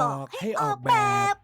ดีไซน์แอบอกให้ออกแบบ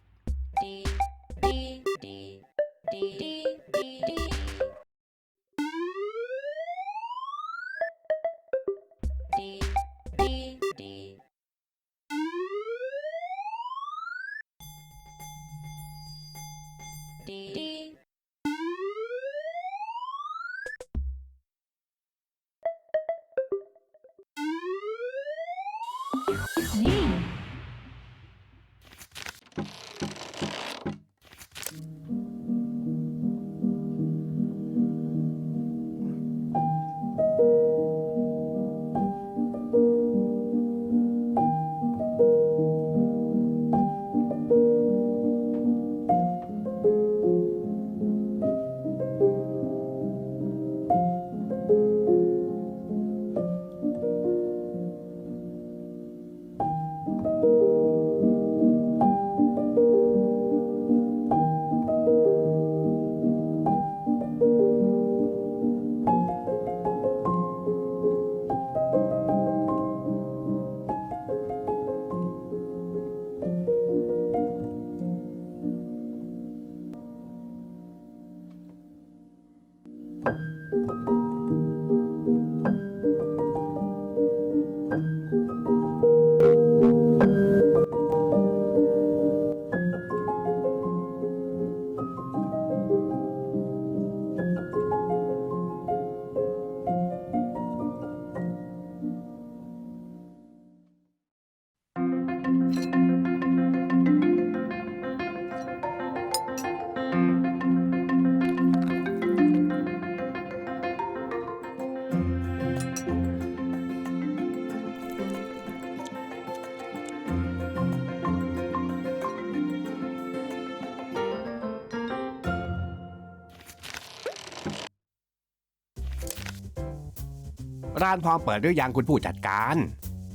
ร้านพร้อมเปิดหรือยังคุณผู้จัดการ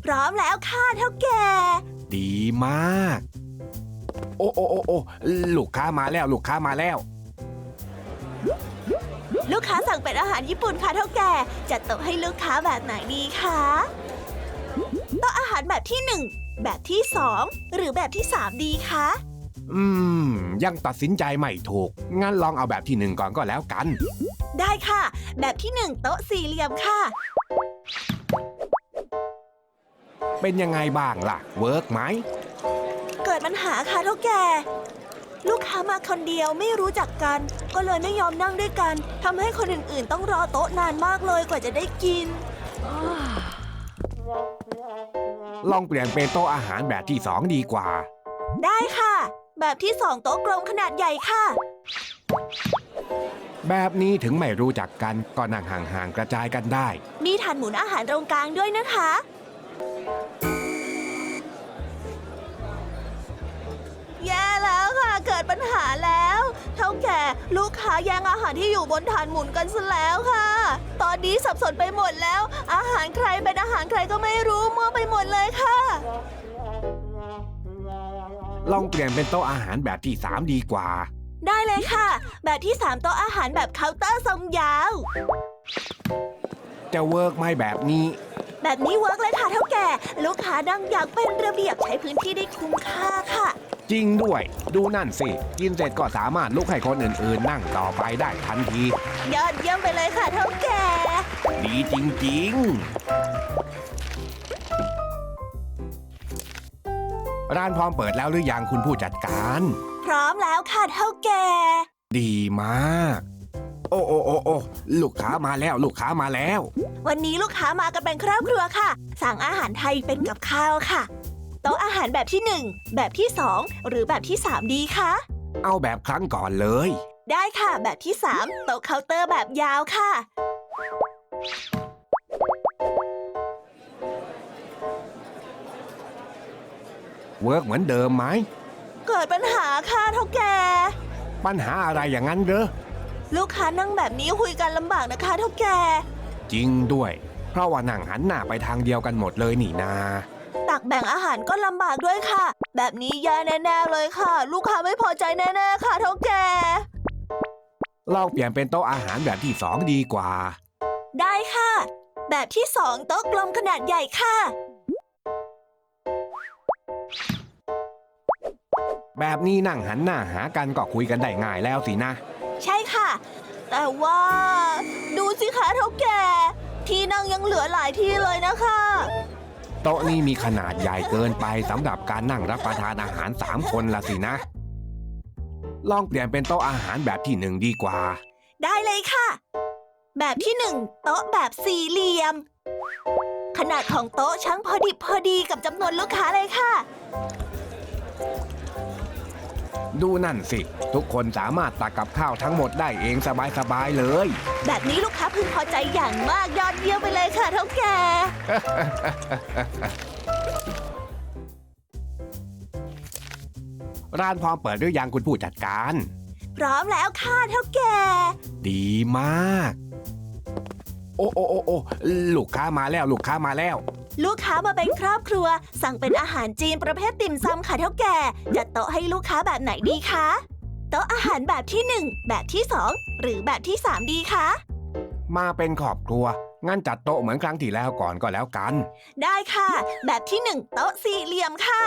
พร้อมแล้วค่ะเท่าแก่ ดีมาก โอ้โอ้โอ้โอ้ลูกค้ามาแล้วลูกค้ามาแล้ว ลูกค้าสั่งเป็นอาหารญี่ปุ่นค่ะเท่าแก่ จัดโต๊ะให้ลูกค้าแบบไหนดีคะโต๊ะอาหารแบบที่หนึ่งแบบที่สองหรือแบบที่สามดีคะอืม ยังตัดสินใจไม่ถูก งั้นลองเอาแบบที่หนึ่งก่อนก็แล้วกัน ได้ค่ะ แบบที่หนึ่งโต๊ะสี่เหลี่ยมค่ะ เป็นยังไงบ้างล่ะ เวิร์กไหม เกิดปัญหาค่ะเท่าแก่ ลูกค้ามาคนเดียวไม่รู้จักกัน ก็เลยไม่ยอมนั่งด้วยกันทำให้คนอื่นๆ ต้องรอโต๊ะนานมากเลยกว่าจะได้กิน ลองเปลี่ยนเป็นโต๊ะอาหารแบบที่สองดีกว่า ได้ค่ะ แบบที่สองโต๊ะกลมขนาดใหญ่ค่ะ แบบนี้ถึงไม่รู้จักกันก็นั่งห่างๆกระจายกันได้ มีฐานหมุนอาหารตรงกลางด้วยนะคะ แย่แล้วค่ะ เกิดปัญหาแล้ว เท่าแก่ลูกค้าแย่งอาหารที่อยู่บนฐานหมุนกันซะแล้วค่ะ ตอนนี้สับสนไปหมดแล้ว อาหารใครเป็นอาหารใครก็ไม่รู้มั่วไปหมดเลยค่ะ ลองเปลี่ยนเป็นโต๊ะอาหารแบบที่สามดีกว่า ได้เลยค่ะ แบบที่สามโต๊ะอาหารแบบเคาน์เตอร์ทรงยาว จะเวิร์กไหมแบบนี้ แบบนี้เวิร์กเลยค่ะเท่าแก่ ลูกค้าดังอยากเป็นระเบียบใช้พื้นที่ได้คุ้มค่าค่ะ จริงด้วย ดูนั่นสิ กินเสร็จก็สามารถลุกให้คนอื่นๆ นั่งต่อไปได้ทันที ยอดเยี่ยมไปเลยค่ะเท่าแก่ ดีจริง ๆ ร้านพร้อมเปิดแล้วหรือยังคุณผู้จัดการ พร้อมแล้วค่ะเท่าแก่ ดีมาก โอ้โอ้โอ้โอ้ลูกค้ามาแล้วลูกค้ามาแล้ว วันนี้ลูกค้ามากันเป็นครอบครัวค่ะ สั่งอาหารไทยเป็นกับข้าวค่ะ โต๊ะอาหารแบบที่หนึ่งแบบที่สองหรือแบบที่สามดีคะเอาแบบครั้งก่อนเลย ได้ค่ะ แบบที่สามโต๊ะเคาน์เตอร์แบบยาวค่ะ เวิร์กเหมือนเดิมไหม เกิดปัญหาค่ะเท่าแก่ปัญหาอะไรอย่างนั้นเหรอ ลูกค้านั่งแบบนี้คุยกันลำบากนะคะเท่าแก่จริงด้วย เพราะว่านั่งหันหน้าไปทางเดียวกันหมดเลยนี่นา ตักแบ่งอาหารก็ลำบากด้วยค่ะ แบบนี้แย่แน่ๆเลยค่ะ ลูกค้าไม่พอใจแน่ๆค่ะเท่าแก่ลองเปลี่ยนเป็นโต๊ะอาหารแบบที่สองดีกว่า ได้ค่ะ แบบที่สองโต๊ะกลมขนาดใหญ่ค่ะ แบบนี้นั่งหันหน้าหากันก็คุยกันได้ง่ายแล้วสินะ ใช่ค่ะ แต่ว่า ดูสิคะเท่าแก่ ที่นั่งยังเหลือหลายที่เลยนะคะ โต๊ะนี้มีขนาดใหญ่เกินไปสำหรับการนั่งรับประทานอาหารสามคนละสินะ ลองเปลี่ยนเป็นโต๊ะอาหารแบบที่หนึ่งดีกว่า ได้เลยค่ะ แบบที่หนึ่งโต๊ะแบบสี่เหลี่ยม ขนาดของโต๊ะช่างพอดิบพอดีกับจำนวนลูกค้าเลยค่ะ ดูนั่นสิ ทุกคนสามารถตักกับข้าวทั้งหมดได้เองสบายๆเลย แบบนี้ลูกค้าพึงพอใจอย่างมากยอดเยี่ยมไปเลยค่ะเท่าแก่ ร้านพร้อมเปิดหรือยังคุณผู้จัดการ พร้อมแล้วค่ะเท่าแก่ ดีมาก โอ้โอ้โอ้โอ้ลูกค้ามาแล้ว ลูกค้ามาแล้ว ลูกค้ามาเป็นครอบครัว สั่งเป็นอาหารจีนประเภทติ่มซำค่ะเท่าแก่จัดโต๊ะให้ลูกค้าแบบไหนดีคะโต๊ะอาหารแบบที่หนึ่งแบบที่สองหรือแบบที่สามดีคะมาเป็นครอบครัว งั้นจัดโต๊ะเหมือนครั้งที่แล้วก่อนก็แล้วกัน ได้ค่ะ แบบที่หนึ่งโต๊ะสี่เหลี่ยมค่ะ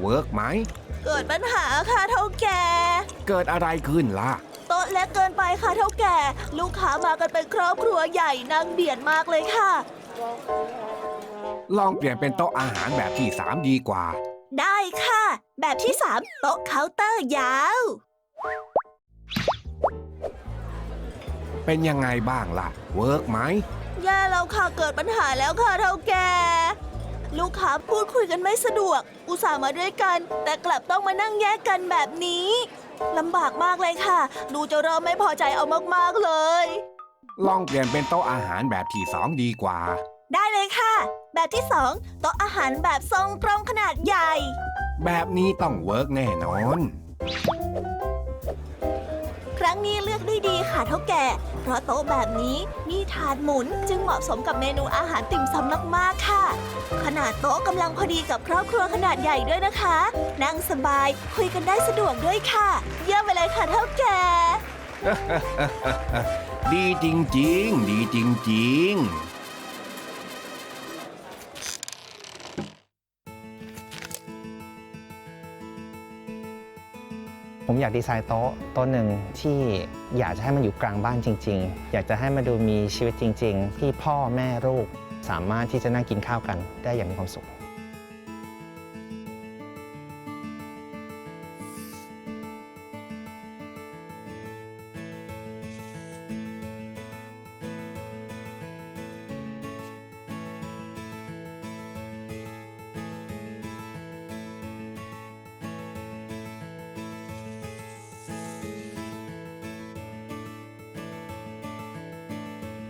เวิร์กไหม เกิดปัญหาค่ะเท่าแก่ เกิดอะไรขึ้นล่ะโต๊ะเล็กเกินไปค่ะเท่าแก่ ลูกค้ามากันเป็นครอบครัวใหญ่นั่งเบียดมากเลยค่ะ ลองเปลี่ยนเป็นโต๊ะอาหารแบบที่สามดีกว่า ได้ค่ะ แบบที่สามโต๊ะเคาน์เตอร์ยาว เป็นยังไงบ้างล่ะ เวิร์กไหม แย่แล้วค่ะเกิดปัญหาแล้วค่ะเท่าแก่ ลูกค้าพูดคุยกันไม่สะดวก อุตส่าห์มาด้วยกัน แต่กลับต้องมานั่งแยกกันแบบนี้ลำบากมากเลยค่ะ ดูจะเริ่มไม่พอใจเอามากๆเลย ลองเปลี่ยนเป็นโต๊ะอาหารแบบที่สองดีกว่า ได้เลยค่ะ แบบที่สองโต๊ะอาหารแบบทรงกลมขนาดใหญ่ แบบนี้ต้องเวิร์กแน่นอน ครั้งนี้เลือกได้ดีค่ะเท่าแก่ เพราะโต๊ะแบบนี้มีถาดหมุนจึงเหมาะสมกับเมนูอาหารติ่มซำมากๆค่ะ ขนาดโต๊ะกำลังพอดีกับครอบครัวขนาดใหญ่ด้วยนะคะ นั่งสบายคุยกันได้สะดวกด้วยค่ะ เยี่ยมไปเลยค่ะเท่าแก่ ดีจริงๆ ดีจริงๆ ผมอยากดีไซน์โต๊ะโต๊ะหนึ่งที่อยากจะให้มันอยู่กลางบ้านจริง ๆ อยากจะให้มันดูมีชีวิตจริง ๆ ที่พ่อแม่ลูกสามารถที่จะนั่งกินข้าวกันได้อย่างมีความสุข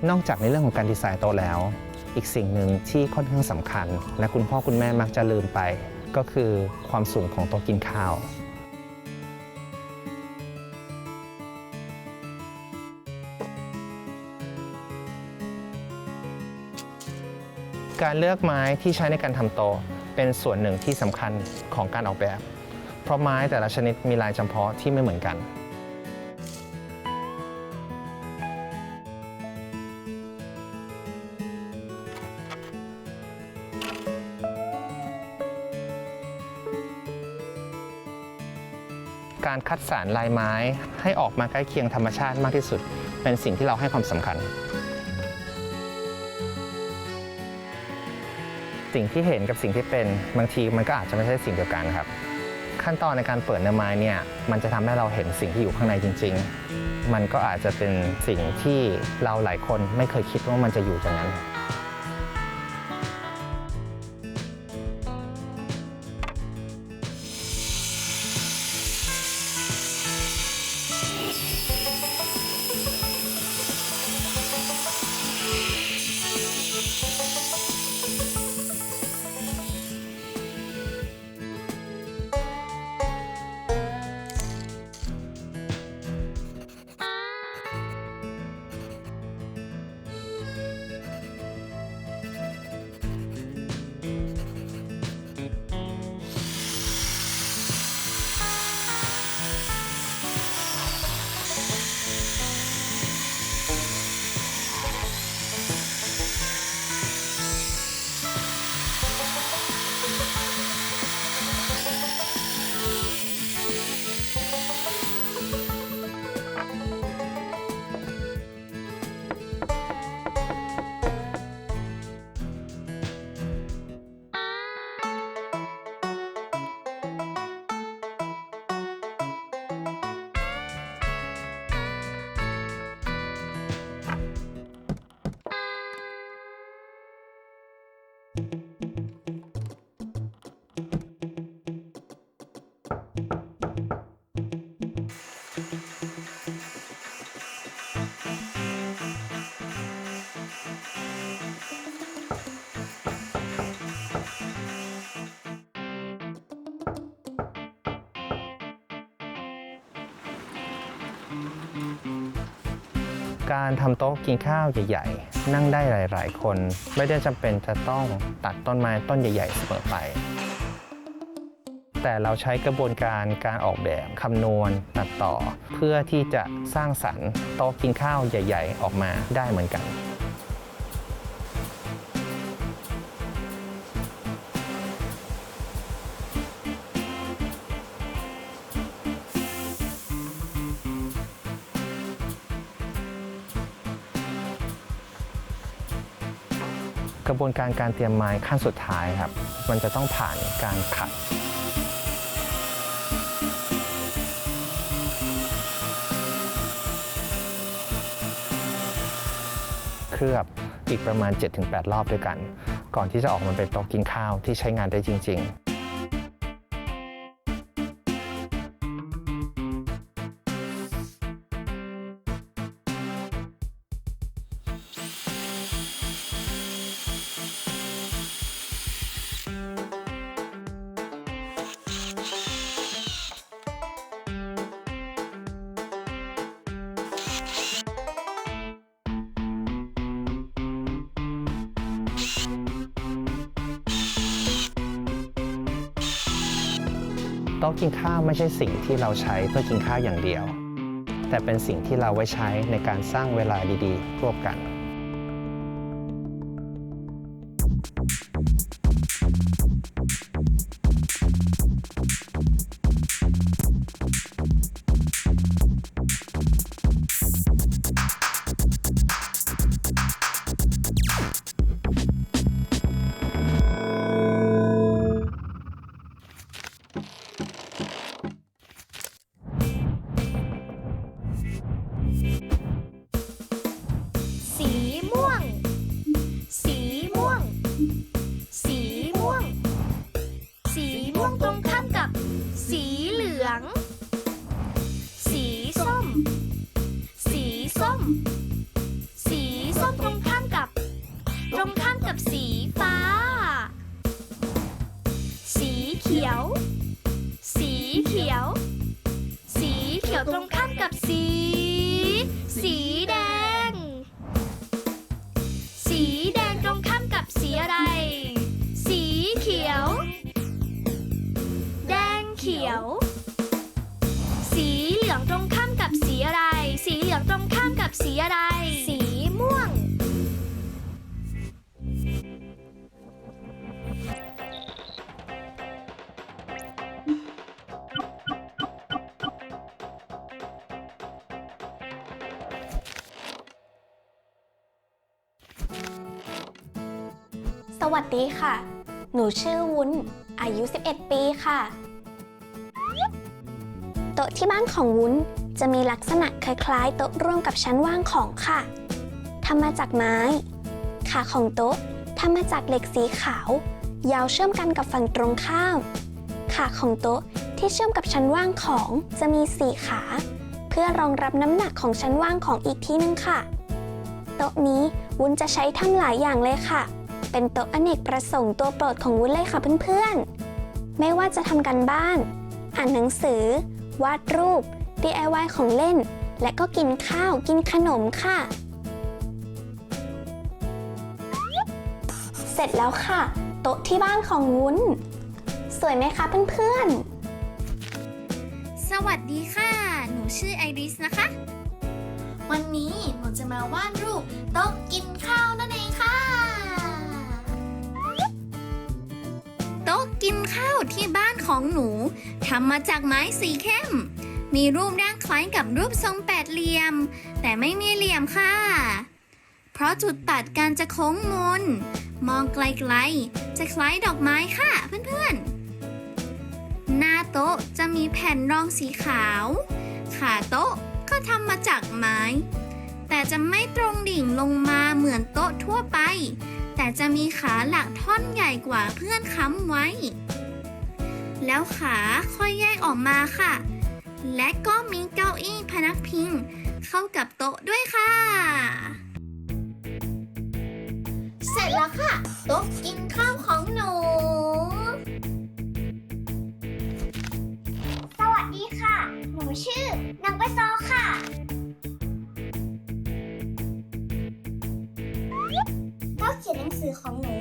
นอกจากในเรื่องของการดีไซน์โต๊ะแล้ว อีกสิ่งหนึ่งที่ค่อนข้างสำคัญ และคุณพ่อคุณแม่มักจะลืมไป ก็คือความสูงของโต๊ะกินข้าว การเลือกไม้ที่ใช้ในการทำโต๊ะเป็นส่วนหนึ่งที่สำคัญของการออกแบบ เพราะไม้แต่ละชนิดมีลายจำเพาะที่ไม่เหมือนกัน การคัดสรรลายไม้ ให้ออกมาใกล้เคียงธรรมชาติมากที่สุด เป็นสิ่งที่เราให้ความสำคัญ สิ่งที่เห็นกับสิ่งที่เป็นบางทีมันก็อาจจะไม่ใช่สิ่งเดียวกันครับ ขั้นตอนในการเปิดเนื้อไม้เนี่ยมันจะทำให้เราเห็นสิ่งที่อยู่ข้างในจริง ๆ มันก็อาจจะเป็นสิ่งที่เราหลายคนไม่เคยคิดว่ามันจะอยู่ตรงนั้น การทำโต๊ะกินข้าวใหญ่ๆ นั่งได้หลาย ๆ คน ไม่ได้จำเป็นจะต้องตัดต้นไม้ต้นใหญ่ ๆ เสมอไป แต่เราใช้กระบวนการการออกแบบคำนวณตัดต่อ เพื่อที่จะสร้างสรรค์โต๊ะกินข้าวใหญ่ ๆ ออกมาได้เหมือนกัน กระบวนการการเตรียมไม้ขั้นสุดท้ายครับ มันจะต้องผ่านการขัด เคลือบอีกประมาณ 7-8 รอบด้วยกัน ก่อนที่จะออกมาเป็นโต๊ะกินข้าวที่ใช้งานได้จริง ๆ โต๊ะกินข้าวไม่ใช่สิ่งที่เราใช้เพื่อกินข้าวอย่างเดียว แต่เป็นสิ่งที่เราไว้ใช้ในการสร้างเวลาดีๆร่วมกัน สี สีแดง สีแดงตรงข้ามกับสีอะไร สีเขียว แดงเขียว สีเหลืองตรงข้ามกับสีอะไร สีเหลืองตรงข้ามกับสีอะไร ดีค่ะ หนูชื่อวุ้น อายุ 11 ปีค่ะ โต๊ะที่บ้านของวุ้นจะมีลักษณะคล้ายๆ โต๊ะร่วมกับชั้นว่างของค่ะทำมาจากไม้ ขาของโต๊ะทำมาจากเหล็กสีขาว ยาวเชื่อมกันกับฝั่งตรงข้าม ขาของโต๊ะที่เชื่อมกับชั้นว่างของจะมีสี่ขา เพื่อรองรับน้ำหนักของชั้นว่างของอีกที่หนึงค่ะ โต๊ะนี้วุ้นจะใช้ทำหลายอย่างเลยค่ะ เป็นโต๊ะอเนกประสงค์ตัวโปรดของวุ้นเลยค่ะเพื่อนๆ ไม่ว่าจะทำกันบ้าน อ่านหนังสือ วาดรูป DIY ของเล่น และก็กินข้าวกินขนมค่ะ เสร็จแล้วค่ะ โต๊ะที่บ้านของวุ้น สวยไหมคะเพื่อนๆสวัสดีค่ะ หนูชื่อไอริสนะคะ วันนี้หนูจะมาวาดรูปโต๊ะกินข้าวนั่นเองค่ะ กินข้าวที่บ้านของหนูทำมาจากไม้สีเข้ม มีรูปร่างคล้ายกับรูปทรงแปดเหลี่ยม แต่ไม่มีเหลี่ยมค่ะ เพราะจุดตัดกันจะโค้งมน มองไกลๆ จะคล้ายดอกไม้ค่ะเพื่อนๆ หน้าโต๊ะจะมีแผ่นรองสีขาว ขาโต๊ะก็ทำมาจากไม้ แต่จะไม่ตรงดิ่งลงมาเหมือนโต๊ะทั่วไป แต่จะมีขาหลักท่อนใหญ่กว่าเพื่อนค้ำไว้ แล้วขาค่อยแยกออกมาค่ะ และก็มีเก้าอี้พนักพิง เข้ากับโต๊ะด้วยค่ะ เสร็จแล้วค่ะ โต๊ะกินข้าวของหนู สวัสดีค่ะ หนูชื่อนางใบซอค่ะ อของหนู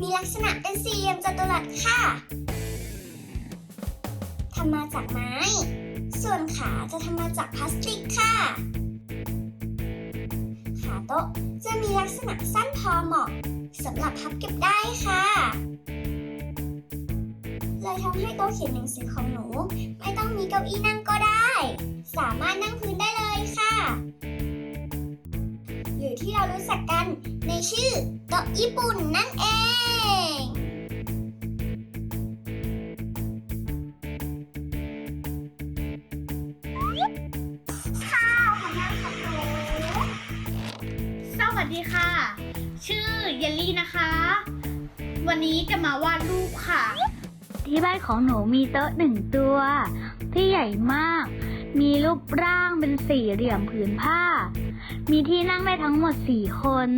มีลักษณะเป็นสี่เหลี่ยมจัตุรัสค่ะทำมาจากไม้ ส่วนขาจะทำมาจากพลาสติกค่ะ ขาโต๊ะจะมีลักษณะสั้นพอเหมาะสำหรับพับเก็บได้ค่ะเลยทำให้โต๊ะเขียนหนังสือของหนู ไม่ต้องมีเก้าอี้นั่งก็ได้ สามารถนั่งพื้นได้เลยค่ะ ที่เรารู้จักกันในชื่อโต๊ะญี่ปุ่นนั่นเอง ค่ะผลงานของหนูสวัสดีค่ะ ชื่อเยลลี่นะคะ วันนี้จะมาวาดรูปค่ะ ที่บ้านของหนูมีโต๊ะหนึ่งตัว ที่ใหญ่มาก มีรูปร่างเป็นสี่เหลี่ยมผืนผ้า มีที่นั่งได้ทั้งหมดสี่คน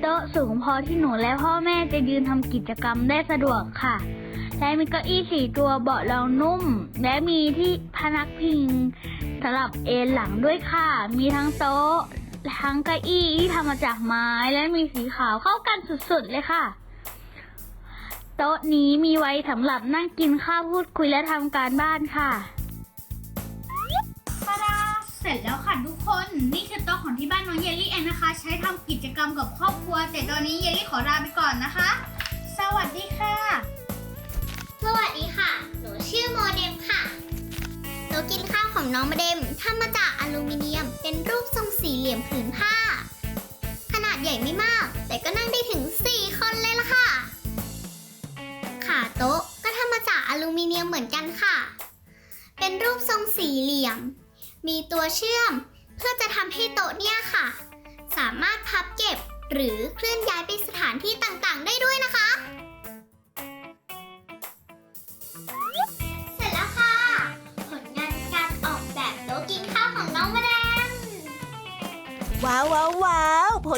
โต๊ะสูงพอที่หนูและพ่อแม่จะยืนทำกิจกรรมได้สะดวกค่ะ และมีเก้าอี้สี่ตัวเบาะรองนุ่ม และมีที่พนักพิงสำหรับเอนหลังด้วยค่ะ มีทั้งโต๊ะ ทั้งเก้าอี้ที่ทำมาจากไม้และมีสีขาวเข้ากันสุดๆเลยค่ะ โต๊ะนี้มีไว้สำหรับนั่งกินข้าวพูดคุยและทำการบ้านค่ะ เสร็จแล้วค่ะทุกคน นี่คือโต๊ะของที่บ้านน้องเยลลี่เองนะคะ ใช้ทำกิจกรรมกับครอบครัว แต่ตอนนี้เยลลี่ขอลาไปก่อนนะคะ สวัสดีค่ะ สวัสดีค่ะ หนูชื่อโมเดมค่ะโต๊ะกินข้าวของน้องโมเดมทำมาจากอลูมิเนียม เป็นรูปทรงสี่เหลี่ยมผืนผ้า ขนาดใหญ่ไม่มาก แต่ก็นั่งได้ถึง 4 คนเลยล่ะค่ะ ขาโต๊ะก็ทำมาจากอลูมิเนียมเหมือนกันค่ะ เป็นรูปทรงสี่เหลี่ยม มีตัวเชื่อม เพื่อจะทำให้โต๊ะเนี่ยค่ะ สามารถพับเก็บหรือเคลื่อนย้ายไปสถานที่ต่างๆ ได้ด้วยนะคะ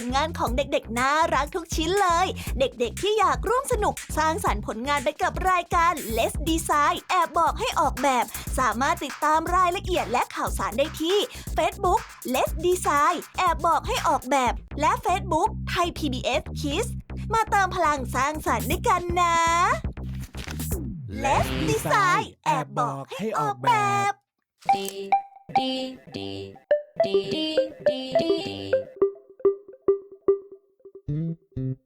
ลงานของเด็กๆ น่ารักทุกชิ้นเลย เด็กๆ ที่อยากร่วมสนุกสร้างสรรค์ผลงานไปกับรายการ Let's Design แอบบอกให้ออกแบบ สามารถติดตามรายละเอียดและข่าวสารได้ที่ Facebook Let's Design แอบบอกให้ออกแบบ และ Facebook ไทย PBS Kids มาเติมพลังสร้างสรรค์ด้วยกันนะ Let's Design แอบบอกให้ออกแบบ Mm-hmm.